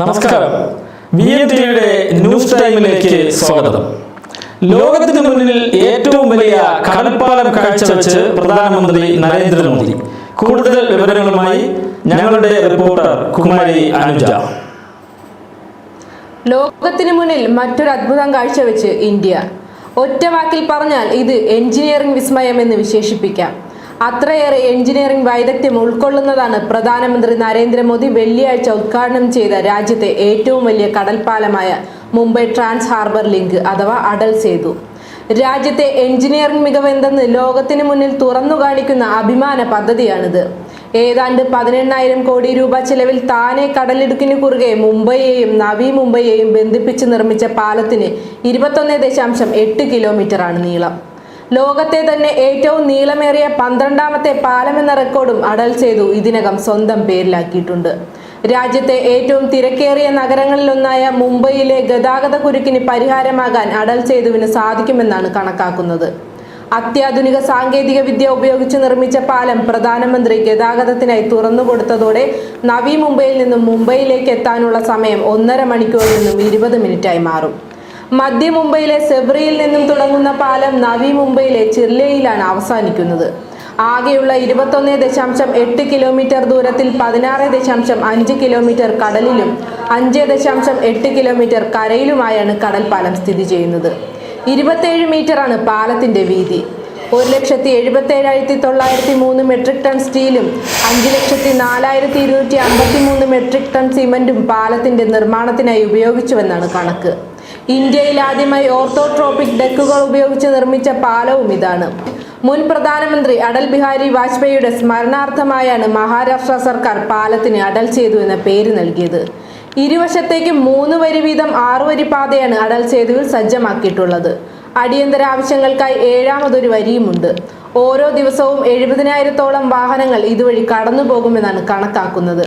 നമസ്കാരം. V M ടിയുടെ news ടൈമിലേക്ക് സ്വാഗതം. ലോകത്തിന് മുന്നിൽ ഏറ്റവും വലിയ കടൽപ്പാലം കാഴ്ചവെച്ച് പ്രധാനമന്ത്രി നരേന്ദ്രമോദി. കൂടുതൽ വിവരങ്ങളുമായി ഞങ്ങളുടെ റിപ്പോർട്ടർ കുമാരി അനുജ. ലോകത്തിന് മുന്നിൽ മറ്റൊരു അത്ഭുതം കാഴ്ചവെച്ച് ഇന്ത്യ. ഒറ്റ വാക്കിൽ പറഞ്ഞാൽ ഇത് എഞ്ചിനീയറിംഗ് വിസ്മയം എന്ന് വിശേഷിപ്പിക്കാം. അത്രയേറെ എഞ്ചിനീയറിംഗ് വൈദഗ്ധ്യം ഉൾക്കൊള്ളുന്നതാണ് പ്രധാനമന്ത്രി നരേന്ദ്രമോദി വെള്ളിയാഴ്ച ഉദ്ഘാടനം ചെയ്ത രാജ്യത്തെ ഏറ്റവും വലിയ കടൽപ്പാലമായ മുംബൈ ട്രാൻസ് ഹാർബർ ലിങ്ക് അഥവാ അടൽ സേതു. രാജ്യത്തെ എഞ്ചിനീയറിംഗ് മികവെന്തെന്ന് ലോകത്തിന് മുന്നിൽ തുറന്നു കാണിക്കുന്ന അഭിമാന പദ്ധതിയാണിത്. ഏതാണ്ട് പതിനെണ്ണായിരം കോടി രൂപ ചെലവിൽ താനെ കടലിടുക്കിന് കുറുകെ മുംബൈയെയും നവി മുംബൈയെയും ബന്ധിപ്പിച്ച് നിർമ്മിച്ച പാലത്തിന് ഇരുപത്തൊന്ന് ദശാംശം എട്ട് കിലോമീറ്ററാണ് നീളം. ലോകത്തെ തന്നെ ഏറ്റവും നീളമേറിയ പന്ത്രണ്ടാമത്തെ പാലമെന്ന റെക്കോർഡും അടൽ ചെയ്തു. ഇതിനകം സ്വന്തം പേരിലാക്കിയിട്ടുണ്ട്. രാജ്യത്തെ ഏറ്റവും തിരക്കേറിയ നഗരങ്ങളിലൊന്നായ മുംബൈയിലെ ഗതാഗത കുരുക്കിന് പരിഹാരമാകാൻ അടൽ സേതുവിന് സാധിക്കുമെന്നാണ് കണക്കാക്കുന്നത്. അത്യാധുനിക സാങ്കേതിക വിദ്യ ഉപയോഗിച്ച് നിർമ്മിച്ച പാലം പ്രധാനമന്ത്രി ഗതാഗതത്തിനായി തുറന്നുകൊടുത്തതോടെ നവി മുംബൈയിൽ നിന്നും മുംബൈയിലേക്ക് എത്താനുള്ള സമയം ഒന്നര മണിക്കൂറിൽ നിന്നും ഇരുപത് മിനിറ്റായി മാറും. മധ്യ മുംബൈയിലെ സെബ്രിയിൽ നിന്നും തുടങ്ങുന്ന പാലം നവി മുംബൈയിലെ ചിർലയിലാണ് അവസാനിക്കുന്നത്. ആകെയുള്ള ഇരുപത്തൊന്ന് ദശാംശം എട്ട് കിലോമീറ്റർ ദൂരത്തിൽ പതിനാറ് ദശാംശം അഞ്ച് കിലോമീറ്റർ കടലിലും അഞ്ച് ദശാംശം എട്ട് കിലോമീറ്റർ കരയിലുമായാണ് കടൽ പാലം സ്ഥിതി ചെയ്യുന്നത്. ഇരുപത്തേഴ് മീറ്ററാണ് പാലത്തിന്റെ വീതി. ഒരു ലക്ഷത്തി എഴുപത്തി ഏഴായിരത്തി തൊള്ളായിരത്തി മൂന്ന് മെട്രിക് ടൺ സ്റ്റീലും അഞ്ച് ലക്ഷത്തി നാലായിരത്തി ഇരുന്നൂറ്റി അമ്പത്തി മൂന്ന് മെട്രിക് ടൺ സിമന്റും പാലത്തിന്റെ നിർമ്മാണത്തിനായി ഉപയോഗിച്ചുവെന്നാണ് കണക്ക്. ഇന്ത്യയിൽ ആദ്യമായി ഓർത്തോട്രോപിക് ഡെക്കുകൾ ഉപയോഗിച്ച് നിർമ്മിച്ച പാലവും ഇതാണ്. മുൻ പ്രധാനമന്ത്രി അടൽ ബിഹാരി വാജ്പേയിയുടെ സ്മരണാർത്ഥമായാണ് മഹാരാഷ്ട്ര സർക്കാർ പാലത്തിന് അടൽ ചെയ്തു എന്ന പേര് നൽകിയത്. ഇരുവശത്തേക്ക് മൂന്ന് വരി വീതം ആറു വരി പാതയാണ് അടൽ സേതുവിൽ സജ്ജമാക്കിയിട്ടുള്ളത്. അടിയന്തര ആവശ്യങ്ങൾക്കായി ഏഴാമതൊരു വരിയുമുണ്ട്. ഓരോ ദിവസവും എഴുപതിനായിരത്തോളം വാഹനങ്ങൾ ഇതുവഴി കടന്നു പോകുമെന്നാണ് കണക്കാക്കുന്നത്.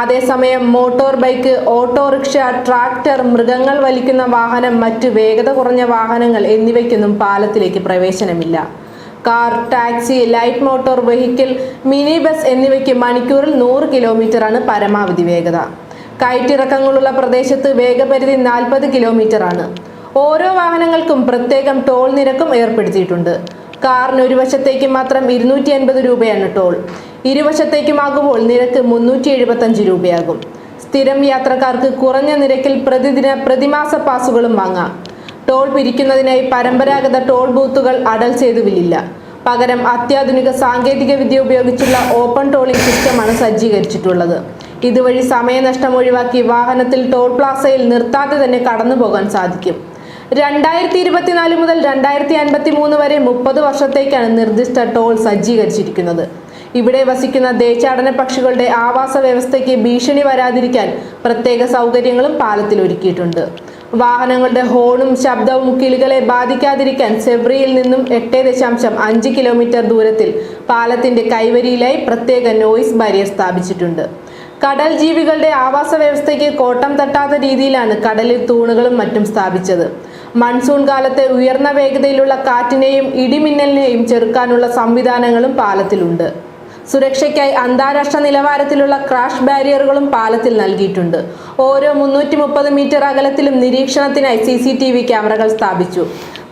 അതേസമയം മോട്ടോർ ബൈക്ക് ഓട്ടോറിക്ഷ ട്രാക്ടർ മൃഗങ്ങൾ വലിക്കുന്ന വാഹനം മറ്റ് വേഗത കുറഞ്ഞ വാഹനങ്ങൾ എന്നിവയ്ക്കൊന്നും പാലത്തിലേക്ക് പ്രവേശനമില്ല. Car taxi light motor vehicle mini bus എന്നിവയ്ക്ക് മണിക്കൂറിൽ നൂറ് കിലോമീറ്ററാണ് പരമാവധി വേഗത. കയറ്റിറക്കങ്ങളുള്ള പ്രദേശത്ത് വേഗപരിധി നാൽപ്പത് കിലോമീറ്റർ ആണ് ഓരോ വാഹനങ്ങൾക്കും പ്രത്യേകം ടോൾ നിരക്കും ഏർപ്പെടുത്തിയിട്ടുണ്ട്. കാറിന് ഒരു വശത്തേക്ക് മാത്രം ഇരുന്നൂറ്റി അൻപത് രൂപയാണ് ടോൾ. ഇരുവശത്തേക്കുമാകുമ്പോൾ നിരക്ക് മുന്നൂറ്റി എഴുപത്തഞ്ച് രൂപയാകും. സ്ഥിരം യാത്രക്കാർക്ക് കുറഞ്ഞ നിരക്കിൽ പ്രതിദിന പ്രതിമാസ പാസുകളും വാങ്ങാം. ടോൾ പിരിക്കുന്നതിനായി പരമ്പരാഗത ടോൾ ബൂത്തുകൾ അടൽ ചെയ്തുവില്ല പകരം അത്യാധുനിക സാങ്കേതിക വിദ്യ ഉപയോഗിച്ചുള്ള ഓപ്പൺ ടോളിംഗ് സിസ്റ്റമാണ് സജ്ജീകരിച്ചിട്ടുള്ളത്. ഇതുവഴി സമയനഷ്ടം ഒഴിവാക്കി വാഹനത്തിൽ ടോൾ പ്ലാസയിൽ നിർത്താതെ തന്നെ കടന്നു പോകാൻ സാധിക്കും. രണ്ടായിരത്തി ഇരുപത്തിനാല് മുതൽ രണ്ടായിരത്തി അൻപത്തി മൂന്ന് വരെ മുപ്പത് വർഷത്തേക്കാണ് നിർദ്ദിഷ്ട ടോൾ സജ്ജീകരിച്ചിരിക്കുന്നത്. ഇവിടെ വസിക്കുന്ന ദേശാടന പക്ഷികളുടെ ആവാസ വ്യവസ്ഥയ്ക്ക് ഭീഷണി വരാതിരിക്കാൻ പ്രത്യേക സൗകര്യങ്ങളും പാലത്തിൽ ഒരുക്കിയിട്ടുണ്ട്. വാഹനങ്ങളുടെ ഹോണും ശബ്ദവും കിളികളെ ബാധിക്കാതിരിക്കാൻ സെബ്രിയിൽ നിന്നും എട്ട് ദശാംശം അഞ്ച് കിലോമീറ്റർ ദൂരത്തിൽ പാലത്തിന്റെ കൈവരിയിലായി പ്രത്യേക നോയിസ് ബാരിയർ സ്ഥാപിച്ചിട്ടുണ്ട്. കടൽ ജീവികളുടെ ആവാസ വ്യവസ്ഥയ്ക്ക് കോട്ടം തട്ടാത്ത രീതിയിലാണ് കടലിൽ തൂണുകളും മറ്റും സ്ഥാപിച്ചത്. മൺസൂൺ കാലത്ത് ഉയർന്ന വേഗതയിലുള്ള കാറ്റിനെയും ഇടിമിന്നലിനെയും ചെറുക്കാനുള്ള സംവിധാനങ്ങളും പാലത്തിലുണ്ട്. സുരക്ഷയ്ക്കായി അന്താരാഷ്ട്ര നിലവാരത്തിലുള്ള ക്രാഷ് ബാരിയറുകളും പാലത്തിൽ നൽകിയിട്ടുണ്ട്. ഓരോ മുന്നൂറ്റി മുപ്പത് മീറ്റർ അകലത്തിലും നിരീക്ഷണത്തിനായി സി സി ടി വി ക്യാമറകൾ സ്ഥാപിച്ചു.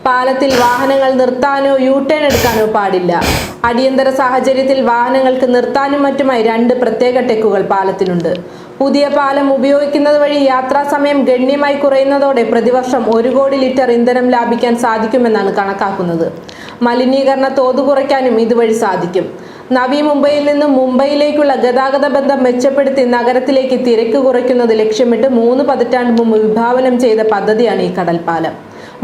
പാലത്തിൽ വാഹനങ്ങൾ നിർത്താനോ യു ടേൺ എടുക്കാനോ പാടില്ല. അടിയന്തര സാഹചര്യത്തിൽ വാഹനങ്ങൾക്ക് നിർത്താനും മറ്റുമായി രണ്ട് പ്രത്യേക ടെക്കുകൾ പാലത്തിനുണ്ട് പുതിയ പാലം ഉപയോഗിക്കുന്നത് വഴി യാത്രാ സമയം ഗണ്യമായി കുറയുന്നതോടെ പ്രതിവർഷം ഒരു കോടി ലിറ്റർ ഇന്ധനം ലാഭിക്കാൻ സാധിക്കുമെന്നാണ് കണക്കാക്കുന്നത്. മലിനീകരണ തോത് കുറയ്ക്കാനും ഇതുവഴി സാധിക്കും. നവി മുംബൈയിൽ നിന്ന് മുംബൈയിലേക്കുള്ള ഗതാഗത ബന്ധം മെച്ചപ്പെടുത്തി നഗരത്തിലേക്ക് തിരക്ക് കുറയ്ക്കുന്നത് ലക്ഷ്യമിട്ട് മൂന്ന് പതിറ്റാണ്ട് മുമ്പ് വിഭാവനം ചെയ്ത പദ്ധതിയാണ് ഈ കടൽപ്പാലം.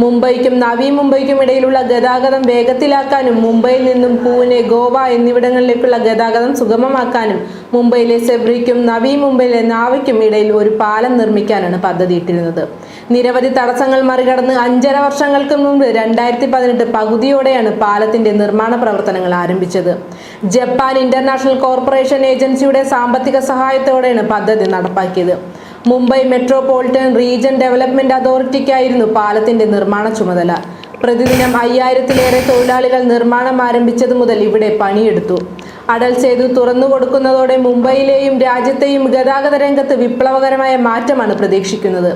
മുംബൈക്കും നവി മുംബൈക്കും ഇടയിലുള്ള ഗതാഗതം വേഗത്തിലാക്കാനും മുംബൈയിൽ നിന്നും പൂനെ ഗോവ എന്നിവിടങ്ങളിലേക്കുള്ള ഗതാഗതം സുഗമമാക്കാനും മുംബൈയിലെ സെബ്രിക്കും നവി മുംബൈയിലെ നാവയ്ക്കും ഇടയിൽ ഒരു പാലം നിർമ്മിക്കാനാണ് പദ്ധതിയിട്ടിരുന്നത്. നിരവധി തടസ്സങ്ങൾ മറികടന്ന് അഞ്ചര വർഷങ്ങൾക്ക് മുമ്പ് രണ്ടായിരത്തി പതിനെട്ട് പകുതിയോടെയാണ് പാലത്തിന്റെ നിർമ്മാണ പ്രവർത്തനങ്ങൾ ആരംഭിച്ചത്. ജപ്പാൻ ഇന്റർനാഷണൽ കോർപ്പറേഷൻ ഏജൻസിയുടെ സാമ്പത്തിക സഹായത്തോടെയാണ് പദ്ധതി നടപ്പാക്കിയത്. മുംബൈ മെട്രോപൊളിറ്റൻ റീജൻ ഡെവലപ്മെന്റ് അതോറിറ്റിക്കായിരുന്നു പാലത്തിന്റെ നിർമ്മാണ ചുമതല. പ്രതിദിനം അയ്യായിരത്തിലേറെ തൊഴിലാളികൾ നിർമ്മാണം ആരംഭിച്ചതു മുതൽ ഇവിടെ പണിയെടുത്തു. അടൽ സേതു തുറന്നു കൊടുക്കുന്നതോടെ മുംബൈയിലെയും രാജ്യത്തെയും ഗതാഗത രംഗത്ത് വിപ്ലവകരമായ മാറ്റമാണ് പ്രതീക്ഷിക്കുന്നത്.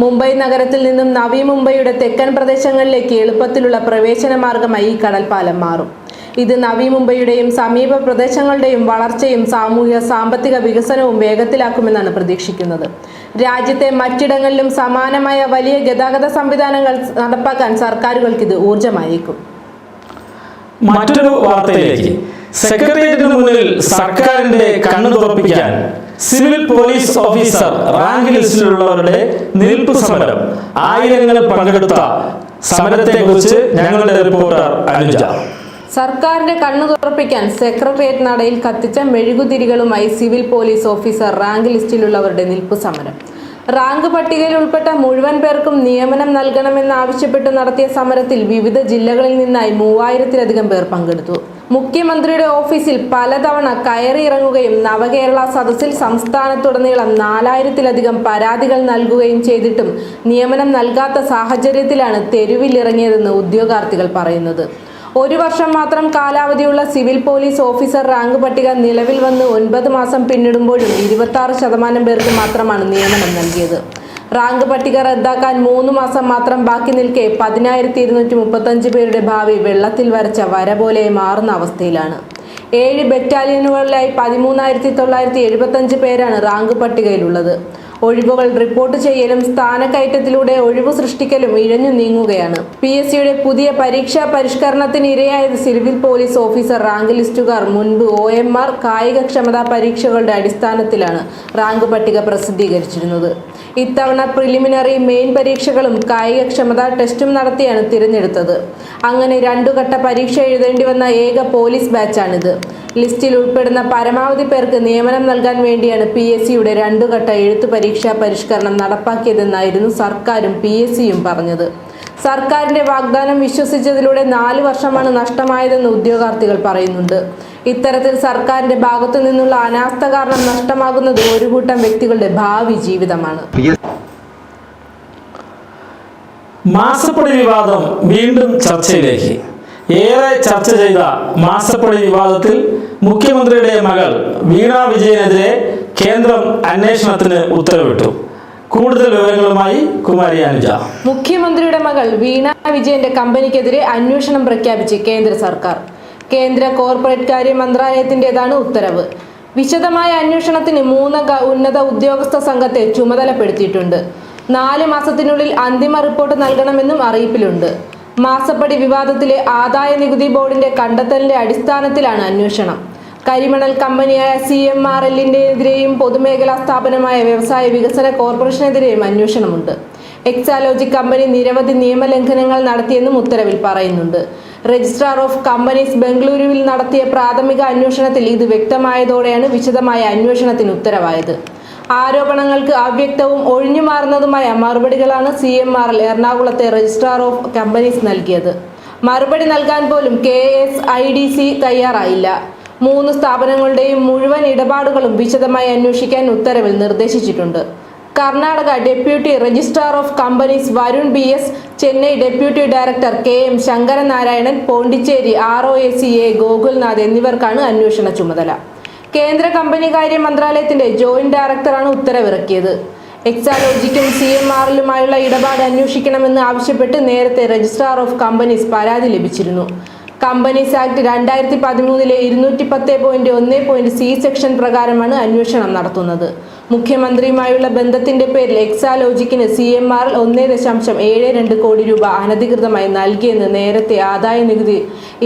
മുംബൈ നഗരത്തിൽ നിന്നും നവി മുംബൈയുടെ തെക്കൻ പ്രദേശങ്ങളിലേക്ക് എളുപ്പത്തിലുള്ള പ്രവേശന മാർഗമായി ഈ കടൽപ്പാലം മാറും. ഇത് നവി മുംബൈയുടെയും സമീപ പ്രദേശങ്ങളുടെയും വളർച്ചയും സാമൂഹ്യ സാമ്പത്തിക വികസനവും വേഗത്തിലാക്കുമെന്നാണ് പ്രതീക്ഷിക്കുന്നത്. രാജ്യത്തെ മറ്റിടങ്ങളിലും സമാനമായ വലിയ ഗതാഗത സംവിധാനങ്ങൾ നടപ്പാക്കാൻ സർക്കാരുകൾക്ക് ഇത് ഊർജമായേക്കും മറ്റൊരു വാർത്തയിലേക്ക്. സെക്രട്ടേറിയറ്റിന് മുന്നിൽ സർക്കാരിന്റെ കണ്ണു തുറപ്പിക്കാൻ സിവിൽ പോലീസ് ഓഫീസർ റാങ്ക് ലിസ്റ്റിലുള്ളവരുടെ നിൽപ്പ് സമരം. ആയിരങ്ങൾ പങ്കെടുത്ത സമരത്തെ കുറിച്ച് ഞങ്ങളുടെ റിപ്പോർട്ടർ അനുജ. സർക്കാരിന്റെ കണ്ണു തുറപ്പിക്കാൻ സെക്രട്ടേറിയറ്റ് നടയിൽ കത്തിച്ച മെഴുകുതിരികളുമായി സിവിൽ പോലീസ് ഓഫീസർ റാങ്ക് ലിസ്റ്റിലുള്ളവരുടെ നിൽപ്പ് സമരം. റാങ്ക് പട്ടികയിൽ ഉൾപ്പെട്ട മുഴുവൻ പേർക്കും നിയമനം നൽകണമെന്നാവശ്യപ്പെട്ട് നടത്തിയ സമരത്തിൽ വിവിധ ജില്ലകളിൽ നിന്നായി മൂവായിരത്തിലധികം പേർ പങ്കെടുത്തു. മുഖ്യമന്ത്രിയുടെ ഓഫീസിൽ പലതവണ കയറിയിറങ്ങുകയും നവകേരള സദസ്സിൽ സംസ്ഥാനത്തുടനീളം നാലായിരത്തിലധികം പരാതികൾ നൽകുകയും ചെയ്തിട്ടും നിയമനം നൽകാത്ത സാഹചര്യത്തിലാണ് തെരുവിലിറങ്ങിയതെന്ന് ഉദ്യോഗാർത്ഥികൾ പറയുന്നത്. ഒരു വർഷം മാത്രം കാലാവധിയുള്ള സിവിൽ പോലീസ് ഓഫീസർ റാങ്ക് പട്ടിക നിലവിൽ വന്ന് ഒൻപത് മാസം പിന്നിടുമ്പോഴും ഇരുപത്തി ശതമാനം പേർക്ക് മാത്രമാണ് നിയമനം നൽകിയത്. റാങ്ക് പട്ടിക റദ്ദാക്കാൻ മൂന്ന് മാസം മാത്രം ബാക്കി നിൽക്കെ പതിനായിരത്തി ഇരുന്നൂറ്റി മുപ്പത്തഞ്ച് പേരുടെ ഭാവി വെള്ളത്തിൽ വരച്ച വര പോലെ മാറുന്ന അവസ്ഥയിലാണ്. ഏഴ് ബറ്റാലിയനുകളിലായി പതിമൂന്നായിരത്തി തൊള്ളായിരത്തി എഴുപത്തഞ്ച് പേരാണ് റാങ്ക് പട്ടികയിലുള്ളത്. ഒഴിവുകൾ റിപ്പോർട്ട് ചെയ്യലും സ്ഥാനക്കയറ്റത്തിലൂടെ ഒഴിവ് സൃഷ്ടിക്കലും ഇഴഞ്ഞു നീങ്ങുകയാണ്. പി എസ് സിയുടെ പുതിയ പരീക്ഷാ പരിഷ്കരണത്തിന് ഇരയായത് സിവിൽ പോലീസ് ഓഫീസർ റാങ്ക് ലിസ്റ്റുകാർ മുൻപ് ഒ എം ആർ കായികക്ഷമതാ പരീക്ഷകളുടെ അടിസ്ഥാനത്തിലാണ് റാങ്ക് പട്ടിക പ്രസിദ്ധീകരിച്ചിരുന്നത്. ഇത്തവണ പ്രിലിമിനറി മെയിൻ പരീക്ഷകളും കായികക്ഷമതാ ടെസ്റ്റും നടത്തിയാണ് തിരഞ്ഞെടുത്തത്. അങ്ങനെ രണ്ടു ഘട്ട പരീക്ഷ എഴുതേണ്ടി വന്ന ഏക പോലീസ് ബാച്ചാണിത്. ലിസ്റ്റിൽ ഉൾപ്പെടുന്ന പരമാവധി പേർക്ക് നിയമനം നൽകാൻ വേണ്ടിയാണ് പി എസ് സിയുടെ രണ്ടുഘട്ട എഴുത്തു പരീക്ഷാ പരിഷ്കരണം നടപ്പാക്കിയതെന്നായിരുന്നു സർക്കാരും പി എസ് സിയും പറഞ്ഞത്. സർക്കാരിന്റെ വാഗ്ദാനം വിശ്വസിച്ചതിലൂടെ നാല് വർഷമാണ് നഷ്ടമായതെന്ന് ഉദ്യോഗാർത്ഥികൾ പറയുന്നുണ്ട്. ഇത്തരത്തിൽ സർക്കാരിന്റെ ഭാഗത്തു നിന്നുള്ള അനാസ്ഥ കാരണം നഷ്ടമാകുന്നത് ഒരു കൂട്ടം വ്യക്തികളുടെ ഭാവി ജീവിതമാണ്. മാസപ്പടി വിവാദം വീണ്ടും ചർച്ചയിലേക്ക്. ഏറെ ചർച്ച ചെയ്ത മാസപ്പടി വിവാദത്തിൽ മുഖ്യമന്ത്രിയുടെ മകൾ വീണ വിജയനെതിരെ കേന്ദ്രം അന്വേഷണത്തിന് ഉത്തരവിട്ടു. കൂടുതൽ വിവരങ്ങളുമായി കുമാരി അനുജ. മുഖ്യമന്ത്രിയുടെ മകൾ വീണ വിജയന്റെ കമ്പനിക്കെതിരെ അന്വേഷണം പ്രഖ്യാപിച്ച് കേന്ദ്ര സർക്കാർ. കേന്ദ്ര കോർപ്പറേറ്റ് കാര്യ മന്ത്രാലയത്തിന്റേതാണ് ഉത്തരവ്. വിശദമായ അന്വേഷണത്തിന് മൂന്നംഗ ഉന്നത ഉദ്യോഗസ്ഥ സംഘത്തെ ചുമതലപ്പെടുത്തിയിട്ടുണ്ട്. നാല് മാസത്തിനുള്ളിൽ അന്തിമ റിപ്പോർട്ട് നൽകണമെന്നും അറിയിപ്പിലുണ്ട്. മാസപ്പടി വിവാദത്തിലെ ആദായ നികുതി ബോർഡിന്റെ കണ്ടെത്തലിന്റെ അടിസ്ഥാനത്തിലാണ് അന്വേഷണം. കരിമണൽ കമ്പനിയായ സി എം ആർ എല്ലിന്റെതിരെയും പൊതുമേഖലാ സ്ഥാപനമായ വ്യവസായ വികസന കോർപ്പറേഷനെതിരെയും അന്വേഷണമുണ്ട്. എക്സാലോജി കമ്പനി നിരവധി നിയമലംഘനങ്ങൾ നടത്തിയെന്നും ഉത്തരവിൽ പറയുന്നുണ്ട്. രജിസ്ട്രാർ ഓഫ് കമ്പനീസ് ബംഗളൂരുവിൽ നടത്തിയ പ്രാഥമിക അന്വേഷണത്തിൽ ഇത് വ്യക്തമായതോടെയാണ് വിശദമായ അന്വേഷണത്തിന് ഉത്തരവായത്. ആരോപണങ്ങൾക്ക് അവ്യക്തവും ഒഴിഞ്ഞുമാറുന്നതുമായ മറുപടികളാണ് സി എം ആർ എൽ എറണാകുളത്തെ രജിസ്ട്രാർ ഓഫ് കമ്പനീസ് നൽകിയത്. മറുപടി നൽകാൻ പോലും K S I D C തയ്യാറായില്ല. മൂന്ന് സ്ഥാപനങ്ങളുടെയും മുഴുവൻ ഇടപാടുകളും വിശദമായി അന്വേഷിക്കാൻ ഉത്തരവിൽ നിർദ്ദേശിച്ചിട്ടുണ്ട്. Karnataka deputy registrar of companies Varun B S Chennai deputy director K M Sankaranarayanan Pondicherry R O A C A Gokulnath എന്നിവർക്കാണ് അന്വേഷണ ചുമതല. കേന്ദ്ര കമ്പനി കാര്യ മന്ത്രാലയത്തിന്റെ ജോയിന്റ് ഡയറക്ടറാണ് ഉത്തരവിറക്കിയത്. എക്സാലോജിക്കും സി എം ആറിലുമായുള്ള ഇടപാട് അന്വേഷിക്കണമെന്ന് ആവശ്യപ്പെട്ട് നേരത്തെ രജിസ്ട്രാർ ഓഫ് കമ്പനീസ് പരാതി ലഭിച്ചിരുന്നു. കമ്പനീസ് ആക്ട് രണ്ടായിരത്തി പതിമൂന്നിലെ ഇരുന്നൂറ്റി പത്ത് പോയിന്റ് ഒന്ന് പോയിന്റ് സി സെക്ഷൻ പ്രകാരമാണ് അന്വേഷണം നടത്തുന്നത്. മുഖ്യമന്ത്രിയുമായുള്ള ബന്ധത്തിന്റെ പേരിൽ എക്സാലോജിക്കിന് സി എം ആറിൽ ഒന്നേ ദശാംശം ഏഴ് രണ്ട് കോടി രൂപ അനധികൃതമായി നൽകിയെന്ന് നേരത്തെ ആദായ നികുതി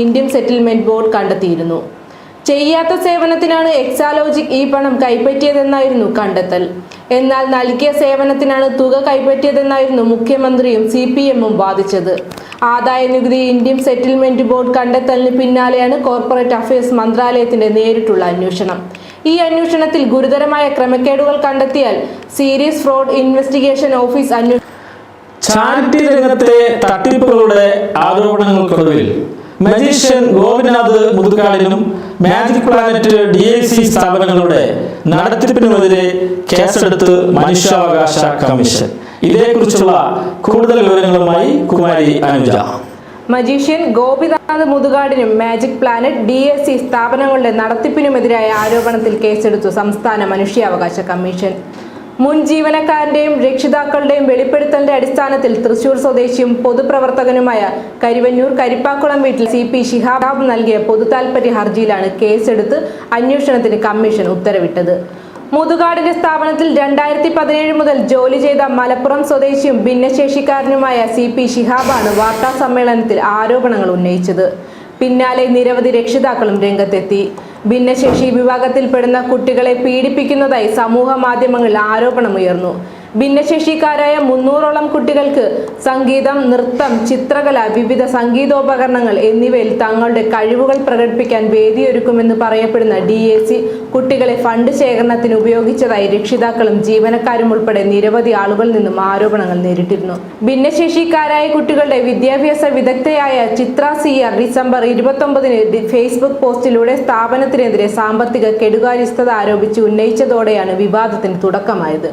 ഇന്ത്യൻ സെറ്റിൽമെന്റ് ബോർഡ് കണ്ടെത്തിയിരുന്നു. ചെയ്യാത്ത സേവനത്തിനാണ് എക്സാലോജിക് ഈ പണം കൈപ്പറ്റിയതെന്നായിരുന്നു കണ്ടെത്തൽ. എന്നാൽ നൽകിയ സേവനത്തിനാണ് തുക കൈപ്പറ്റിയതെന്നായിരുന്നു മുഖ്യമന്ത്രിയും സി പി എമ്മും വാദിച്ചത്. ആദായ നികുതി ഇന്ത്യൻ സെറ്റിൽമെന്റ് ബോർഡ് കണ്ടെത്തലിന് പിന്നാലെയാണ് കോർപ്പറേറ്റ് അഫയേഴ്സ് മന്ത്രാലയത്തിന്റെ നേരിട്ടുള്ള അന്വേഷണം. ഈ അന്വേഷണത്തിൽ ഗുരുതരമായ ക്രമക്കേടുകൾ കണ്ടെത്തിയാൽ സീരിയസ് ഫ്രോഡ് ഇൻവെസ്റ്റിഗേഷൻ ഓഫീസ് അന്വേഷണം ചാരിറ്റി രംഗത്തെ തട്ടിപ്പുകളുടെ ആരോപണങ്ങൾക്കൊടുവിൽ magician Gopinath മുതുകാടിനും magic planet D I C സ്ഥാപനങ്ങളുടെ നടത്തിപ്പിനുമെതിരെ കേസെടുത്ത് മനുഷ്യാവകാശ കമ്മീഷൻ. ഇതേക്കുറിച്ചുള്ള കൂടുതൽ വിവരങ്ങളുമായി Kumari Anuja. Magician Gopinath മുതുകാടിനും magic planet D S C സ്ഥാപനങ്ങളുടെ നടത്തിപ്പിനുമെതിരായ ആരോപണത്തിൽ കേസെടുത്തു സംസ്ഥാന മനുഷ്യാവകാശ കമ്മീഷൻ. മുൻ ജീവനക്കാരന്റെയും രക്ഷിതാക്കളുടെയും വെളിപ്പെടുത്തലിന്റെ അടിസ്ഥാനത്തിൽ തൃശൂർ സ്വദേശിയും പൊതുപ്രവർത്തകനുമായ കരിവന്നൂർ കരിപ്പാക്കുളം വീട്ടിൽ സി പി ഷിഹാബ് നൽകിയ പൊതുതാൽപര്യ ഹർജിയിലാണ് കേസെടുത്ത് അന്വേഷണത്തിന് കമ്മീഷൻ ഉത്തരവിട്ടത്. മുതുകാടിന്റെ സ്ഥാപനത്തിൽ രണ്ടായിരത്തി പതിനേഴ് മുതൽ ജോലി ചെയ്ത മലപ്പുറം സ്വദേശിയും ഭിന്നശേഷിക്കാരനുമായ സി പി ഷിഹാബാണ് വാർത്താ സമ്മേളനത്തിൽ ആരോപണങ്ങൾ ഉന്നയിച്ചത്. പിന്നാലെ നിരവധി രക്ഷിതാക്കളും രംഗത്തെത്തി. ഭിന്നശേഷി വിഭാഗത്തിൽപ്പെടുന്ന കുട്ടികളെ പീഡിപ്പിക്കുന്നതായി സമൂഹ മാധ്യമങ്ങളിൽ ആരോപണമുയർന്നു. ഭിന്നശേഷിക്കാരായ മുന്നൂറോളം കുട്ടികൾക്ക് സംഗീതം നൃത്തം ചിത്രകല വിവിധ സംഗീതോപകരണങ്ങൾ എന്നിവയിൽ തങ്ങളുടെ കഴിവുകൾ പ്രകടിപ്പിക്കാൻ വേദിയൊരുക്കുമെന്ന് പറയപ്പെടുന്ന ഡി എ സി കുട്ടികളെ ഫണ്ട് ശേഖരണത്തിന് ഉപയോഗിച്ചതായി രക്ഷിതാക്കളും ജീവനക്കാരും ഉൾപ്പെടെ നിരവധി ആളുകളിൽ നിന്നും ആരോപണങ്ങൾ നേരിട്ടിരുന്നു. ഭിന്നശേഷിക്കാരായ കുട്ടികളുടെ വിദ്യാഭ്യാസ വിദഗ്ധയായ ചിത്ര സിയർ ഡിസംബർ ഇരുപത്തൊമ്പതിന് ഫേസ്ബുക്ക് പോസ്റ്റിലൂടെ സ്ഥാപനത്തിനെതിരെ സാമ്പത്തിക കെടുകാര്യസ്ഥത ആരോപിച്ച് ഉന്നയിച്ചതോടെയാണ് വിവാദത്തിന് തുടക്കമായത്.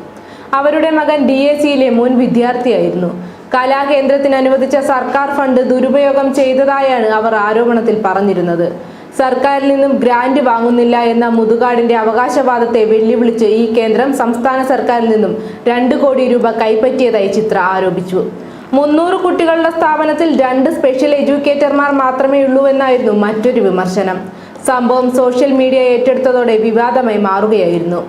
അവരുടെ മകൻ ഡി എ സിയിലെ മുൻ വിദ്യാർത്ഥിയായിരുന്നു. കലാകേന്ദ്രത്തിന് അനുവദിച്ച സർക്കാർ ഫണ്ട് ദുരുപയോഗം ചെയ്തതായാണ് അവർ ആരോപണത്തിൽ പറഞ്ഞിരുന്നത്. സർക്കാരിൽ നിന്നും ഗ്രാന്റ് വാങ്ങുന്നില്ല എന്ന മുതുകാടിന്റെ അവകാശവാദത്തെ വെല്ലുവിളിച്ച് ഈ കേന്ദ്രം സംസ്ഥാന സർക്കാരിൽ നിന്നും രണ്ട് കോടി രൂപ കൈപ്പറ്റിയതായി ചിത്ര ആരോപിച്ചു. മുന്നൂറ് കുട്ടികളുടെ സ്ഥാപനത്തിൽ രണ്ട് സ്പെഷ്യൽ എഡ്യൂക്കേറ്റർമാർ മാത്രമേ ഉള്ളൂ എന്നായിരുന്നു മറ്റൊരു വിമർശനം. സംഭവം സോഷ്യൽ മീഡിയ ഏറ്റെടുത്തതോടെ വിവാദമായി മാറുകയായിരുന്നു.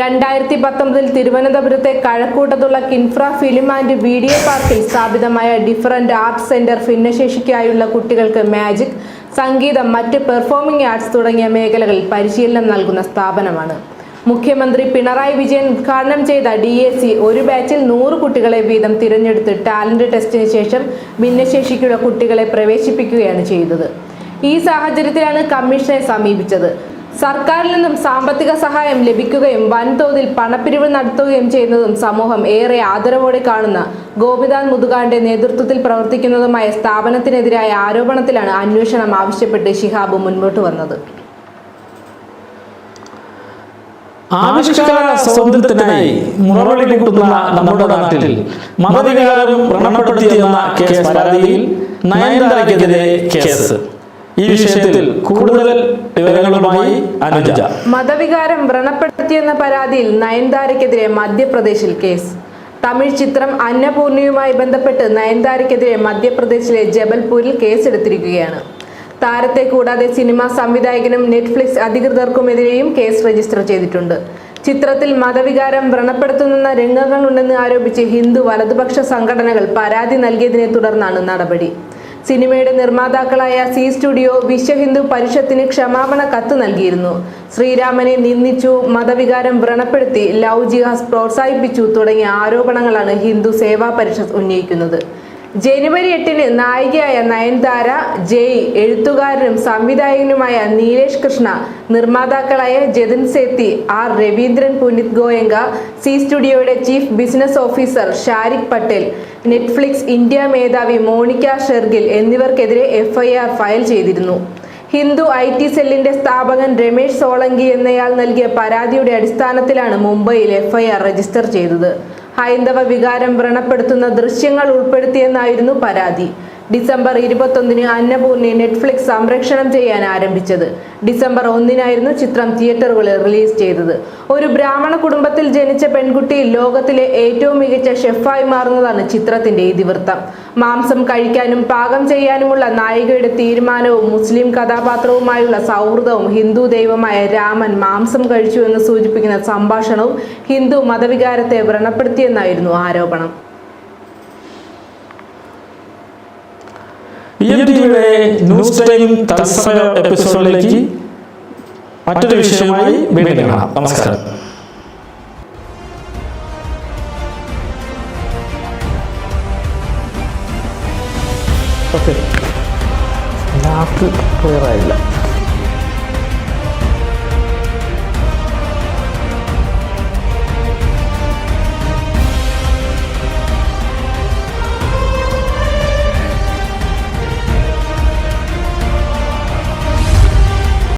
രണ്ടായിരത്തി പത്തൊമ്പതിൽ തിരുവനന്തപുരത്തെ കഴക്കൂട്ടത്തുള്ള കിൻഫ്ര ഫിലിം ആൻഡ് വീഡിയോ പാർക്കിൽ സ്ഥാപിതമായ ഡിഫറന്റ് ആർട്സ് സെന്റർ ഭിന്നശേഷിക്കായുള്ള കുട്ടികൾക്ക് മാജിക് സംഗീതം മറ്റ് പെർഫോമിംഗ് ആർട്സ് തുടങ്ങിയ മേഖലകളിൽ പരിശീലനം നൽകുന്ന സ്ഥാപനമാണ്. മുഖ്യമന്ത്രി പിണറായി വിജയൻ ഉദ്ഘാടനം ചെയ്ത ഡി എ സി ഒരു ബാച്ചിൽ നൂറ് കുട്ടികളെ വീതം തിരഞ്ഞെടുത്ത് ടാലന്റ് ടെസ്റ്റിന് ശേഷം ഭിന്നശേഷിക്കുള്ള കുട്ടികളെ പ്രവേശിപ്പിക്കുകയാണ് ചെയ്തത്. ഈ സാഹചര്യത്തിലാണ് കമ്മീഷനെ സമീപിച്ചത്. സർക്കാരിൽ നിന്നും സാമ്പത്തിക സഹായം ലഭിക്കുകയും വൻതോതിൽ പണപ്പിരിവ് നടത്തുകയും ചെയ്യുന്നതും സമൂഹം ഏറെ ആദരവോടെ കാണുന്ന ഗോപിനാഥ് മുതുകാന്റെ നേതൃത്വത്തിൽ പ്രവർത്തിക്കുന്നതുമായ സ്ഥാപനത്തിനെതിരായ ആരോപണത്തിലാണ് അന്വേഷണം ആവശ്യപ്പെട്ട് ശിഹാബ് മുൻപോട്ട് വന്നത്. ആവിഷ്കാര സ്വാതന്ത്ര്യത്തിനായി മുറവിളി കൂട്ടുന്ന നമ്മുടെ നാട്ടിൽ മതവികാരം വ്രണപ്പെടുത്തിയെന്ന കേസ് പരാതിയിൽ നയൻതാരയ്ക്കെതിരെ കേസ്. ഈ വിഷയത്തിൽ കൂടുതൽ വിവരങ്ങളുമായി അനുജ. മതവികാരം വ്രണപ്പെടുത്തിയെന്ന പരാതിയിൽ നയൻതാരയ്ക്കെതിരെ മധ്യപ്രദേശിൽ കേസ്. തമിഴ് ചിത്രം അന്നപൂർണിയുമായി ബന്ധപ്പെട്ട് നയൻതാരയ്ക്കെതിരെ മധ്യപ്രദേശിലെ ജബൽപൂരിൽ കേസെടുത്തിരിക്കുകയാണ്. താരത്തെ കൂടാതെ സിനിമാ സംവിധായകനും നെറ്റ്ഫ്ലിക്സ് അധികൃതർക്കുമെതിരെയും കേസ് രജിസ്റ്റർ ചെയ്തിട്ടുണ്ട്. ചിത്രത്തിൽ മതവികാരം വ്രണപ്പെടുത്തുന്ന രംഗങ്ങളുണ്ടെന്ന് ആരോപിച്ച് ഹിന്ദു വലതുപക്ഷ സംഘടനകൾ പരാതി നൽകിയതിനെ തുടർന്നാണ് നടപടി. സിനിമയുടെ നിർമ്മാതാക്കളായ സി സ്റ്റുഡിയോ വിശ്വഹിന്ദു പരിഷത്തിന് ക്ഷമാപണ കത്ത് നൽകിയിരുന്നു. ശ്രീരാമനെ നിന്ദിച്ചു മതവികാരം വ്രണപ്പെടുത്തി ലവ് ജിഹാസ് പ്രോത്സാഹിപ്പിച്ചു തുടങ്ങിയ ആരോപണങ്ങളാണ് ഹിന്ദു സേവാ പരിഷത്ത് ഉന്നയിക്കുന്നത്. ജനുവരി എട്ടിന് നായികയായ നയൻതാര ജയ് എഴുത്തുകാരനും സംവിധായകനുമായ നീലേഷ് കൃഷ്ണ നിർമ്മാതാക്കളായ Jatin Sethi R Ravindran Punit Goenka C സ്റ്റുഡിയോയുടെ chief business officer Shariq Patel Netflix India മേധാവി മോണിക്ക ഷെർഗിൽ എന്നിവർക്കെതിരെ എഫ്ഐആർ ഫയൽ ചെയ്തിരുന്നു. ഹിന്ദു ഐ ടി സെല്ലിന്റെ സ്ഥാപകൻ രമേശ് സോളങ്കി എന്നയാൾ നൽകിയ പരാതിയുടെ അടിസ്ഥാനത്തിലാണ് മുംബൈയിൽ എഫ്ഐആർ രജിസ്റ്റർ ചെയ്തത്. ഹൈന്ദവ വികാരം വ്രണപ്പെടുത്തുന്ന ദൃശ്യങ്ങൾ ഉൾപ്പെടുത്തിയെന്നായിരുന്നു പരാതി. ഡിസംബർ ഇരുപത്തൊന്നിന് അന്നപൂർണി നെറ്റ്ഫ്ലിക്സ് സംപ്രേഷണം ചെയ്യാൻ ആരംഭിച്ചത്. ഡിസംബർ ഒന്നിനായിരുന്നു ചിത്രം തിയേറ്ററുകളിൽ റിലീസ് ചെയ്തത്. ഒരു ബ്രാഹ്മണ കുടുംബത്തിൽ ജനിച്ച പെൺകുട്ടി ലോകത്തിലെ ഏറ്റവും മികച്ച ഷെഫായി മാറുന്നതാണ് ചിത്രത്തിന്റെ ഇതിവൃത്തം. മാംസം കഴിക്കാനും പാകം ചെയ്യാനുമുള്ള നായികയുടെ തീരുമാനവും മുസ്ലിം കഥാപാത്രവുമായുള്ള സൗഹൃദവും ഹിന്ദു ദൈവമായ രാമൻ മാംസം കഴിച്ചു എന്ന് സൂചിപ്പിക്കുന്ന സംഭാഷണവും ഹിന്ദു മതവികാരത്തെ വ്രണപ്പെടുത്തിയെന്നായിരുന്നു ആരോപണം. പി എം ടിവിയുടെ ന്യൂസ് ടൈം തത്സമയ എപ്പിസോഡിലേക്ക് മറ്റൊരു വിഷയമായി വീണ്ടും കാണാം. നമസ്കാരം. ഓക്കെ ക്ലിയർ ആയില്ല.